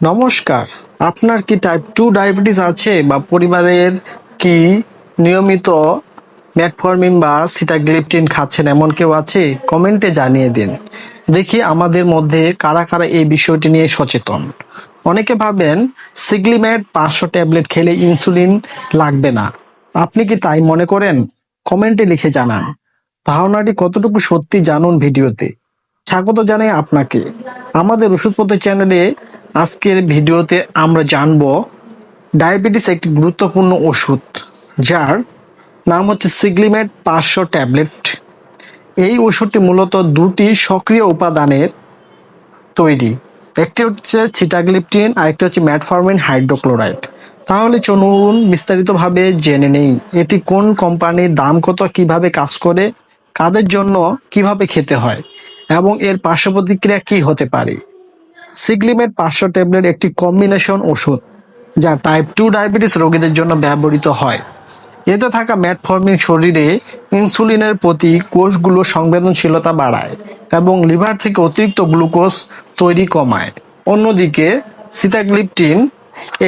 নমস্কার। আপনার কি টাইপ টু ডায়াবেটিস আছে বা পরিবারের কি নিয়মিত ম্যাটফর্মিন বা সিটাগ্লিপটিন খাচ্ছেন এমন কেউ আছে? কমেন্টে জানিয়ে দিন। দেখি আমাদের মধ্যে কারা কারা এই বিষয়টি নিয়ে সচেতন। অনেকে ভাবেন সিগলিম্যাট পাঁচশো ট্যাবলেট খেলে ইনসুলিন লাগবে না। আপনি কি তাই মনে করেন? কমেন্টে লিখে জানান। ধারণাটি কতটুকু সত্যি জানুন ভিডিওতে। স্বাগত জানাই আপনাকে। আমাদের ওষুধপত্র চ্যানেলে আজকের ভিডিওতে আমরা জানব ডায়াবেটিস একটি গুরুত্বপূর্ণ ওষুধ, যার নাম হচ্ছে সিগলিমেট পাঁচশো ট্যাবলেট। এই ওষুধটি মূলত দুটি সক্রিয় উপাদানের তৈরি। একটি হচ্ছে সিটাগ্লিপটিন আর একটি হচ্ছে ম্যাটফর্মিন হাইড্রোক্লোরাইড। তাহলে চলুন বিস্তারিতভাবে জেনে নেই, এটি কোন কোম্পানির, দাম কত, কীভাবে কাজ করে, কাদের জন্য, কীভাবে খেতে হয়, এবং এর পার্শ্ব প্রতিক্রিয়া কী হতে পারে। সিগলিমেট পাঁচশো ট্যাবলেট একটি কম্বিনেশন ওষুধ, যা টাইপ টু ডায়াবেটিস রোগীদের জন্য ব্যবহৃত হয়। এতে থাকা ম্যাটফর্মিন শরীরে ইনসুলিনের প্রতি কোষগুলো সংবেদনশীলতা বাড়ায় এবং লিভার থেকে অতিরিক্ত গ্লুকোজ তৈরি কমায়। অন্যদিকে, সিটাগ্লিপটিন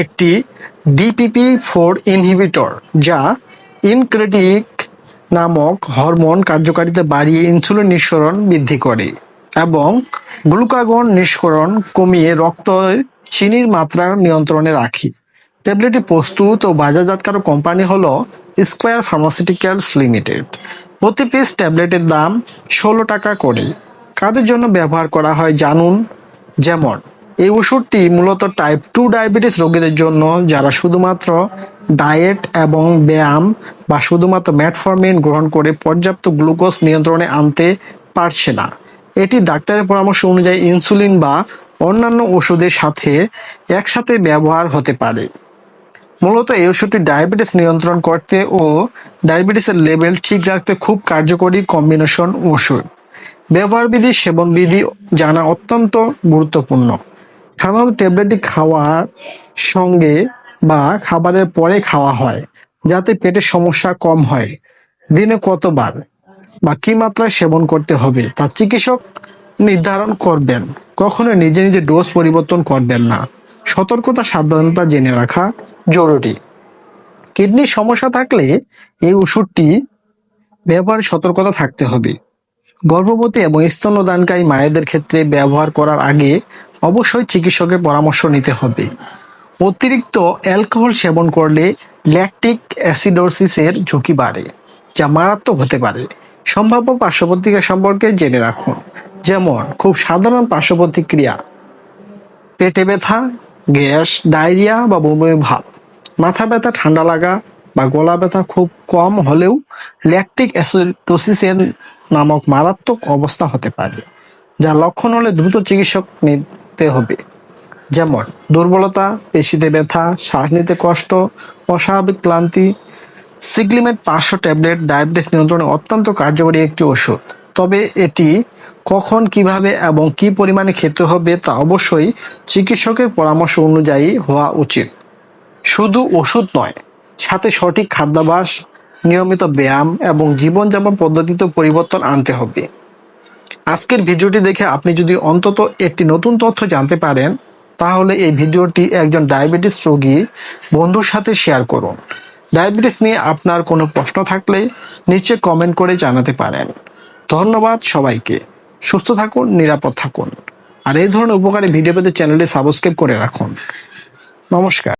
একটি ডিপিপি ফোর ইনহিবিটর, যা ইনক্রেটিক নামক হরমোন কার্যকারিতা বাড়িয়ে ইনসুলিন নিঃসরণ বৃদ্ধি করে। এবং গ্লুকাগন নিষ্করণ কমিয়ে রক্তের চিনির মাত্রা নিয়ন্ত্রণে রাখি। ট্যাবলেটটি প্রস্তুত ও বাজারজাতকারক কোম্পানি হলো স্কোয়ার ফার্মাসিউটিক্যালস লিমিটেড। প্রতি পিস ট্যাবলেটের দাম ষোলো টাকা করে। কাদের জন্য ব্যবহার করা হয় জানুন? যেমন, এই ওষুধটি মূলত টাইপ টু ডায়াবেটিস রোগীদের জন্য, যারা শুধুমাত্র ডায়েট এবং ব্যায়াম বা শুধুমাত্র ম্যাটফর্মিন গ্রহণ করে পর্যাপ্ত গ্লুকোজ নিয়ন্ত্রণে আনতে পারছে না। এটি ডাক্তারের পরামর্শ অনুযায়ী ইনসুলিন বা অন্যান্য ওষুধের সাথে একসাথে ব্যবহার হতে পারে। মূলত এই ওষুধটি ডায়াবেটিস নিয়ন্ত্রণ করতে ও ডায়াবেটিসের লেভেল ঠিক রাখতে খুব কার্যকরী কম্বিনেশন ওষুধ। ব্যবহার বিধি সেবন বিধি জানা অত্যন্ত গুরুত্বপূর্ণ। সাধারণত ট্যাবলেটটি খাওয়ার সঙ্গে বা খাবারের পরে খাওয়া হয়, যাতে পেটের সমস্যা কম হয়। দিনে কতবার? বা কি মাত্রায় সেবন করতে হবে তা চিকিৎসক নির্ধারণ করবেন। কখনো নিজে নিজে ডোজ পরিবর্তন করবেন না। সতর্কতা, সাবধানতা জেনে রাখা জরুরি। কিডনির সমস্যা থাকলে এই ওষুধটি ব্যবহারে সতর্কতা থাকতে হবে। গর্ভবতী এবং স্তন্যদানকারী মায়েদের ক্ষেত্রে ব্যবহার করার আগে অবশ্যই চিকিৎসকের পরামর্শ নিতে হবে। অতিরিক্ত অ্যালকোহল সেবন করলে ল্যাকটিক অ্যাসিডোসিসের ঝুঁকি বাড়ে, যা মারাত্মক হতে পারে। সম্ভাব্য পার্শ্ব প্রতিক্রিয়া সম্পর্কে জেনে রাখুন। যেমন, খুব সাধারণ পার্শ্ব প্রতিক্রিয়া পেটে ব্যথা, গ্যাস, ডায়রিয়া বা বমি ভাব, মাথা ব্যথা, ঠান্ডা লাগা বা গলা ব্যথা খুব কম হলেও ল্যাকটিক অ্যাসিডোসিসের নামক মারাত্মক অবস্থা হতে পারে, যা লক্ষণ হলে দ্রুত চিকিৎসক নিতে হবে। যেমন, দুর্বলতা, পেশিতে ব্যথা, শ্বাস নিতে কষ্ট, অস্বাভাবিক ক্লান্তি সিগলিমেট পাঁচশো ট্যাবলেট ডায়াবেটিস নিয়ন্ত্রণে অত্যন্ত কার্যকরী একটি ওষুধ। তবে এটি কখন, কীভাবে এবং কি পরিমাণে খেতে হবে তা অবশ্যই চিকিৎসকের পরামর্শ অনুযায়ী হওয়া উচিত। শুধু ওষুধ নয়, সাথে সঠিক খাদ্যাভ্যাস, নিয়মিত ব্যায়াম এবং জীবনযাপন পদ্ধতিতে পরিবর্তন আনতে হবে। আজকের ভিডিওটি দেখে আপনি যদি অন্তত একটি নতুন তথ্য জানতে পারেন, তাহলে এই ভিডিওটি একজন ডায়াবেটিস রোগী বন্ধুর সাথে শেয়ার করুন। ডায়াবেটিস নিয়ে আপনার কোনো প্রশ্ন থাকলে নিচে কমেন্ট করে জানাতে পারেন। ধন্যবাদ সবাইকে। সুস্থ থাকুন, নিরাপদ থাকুন। আর এই ধরনের উপকারী ভিডিও পেতে চ্যানেলটি সাবস্ক্রাইব করে রাখুন। নমস্কার।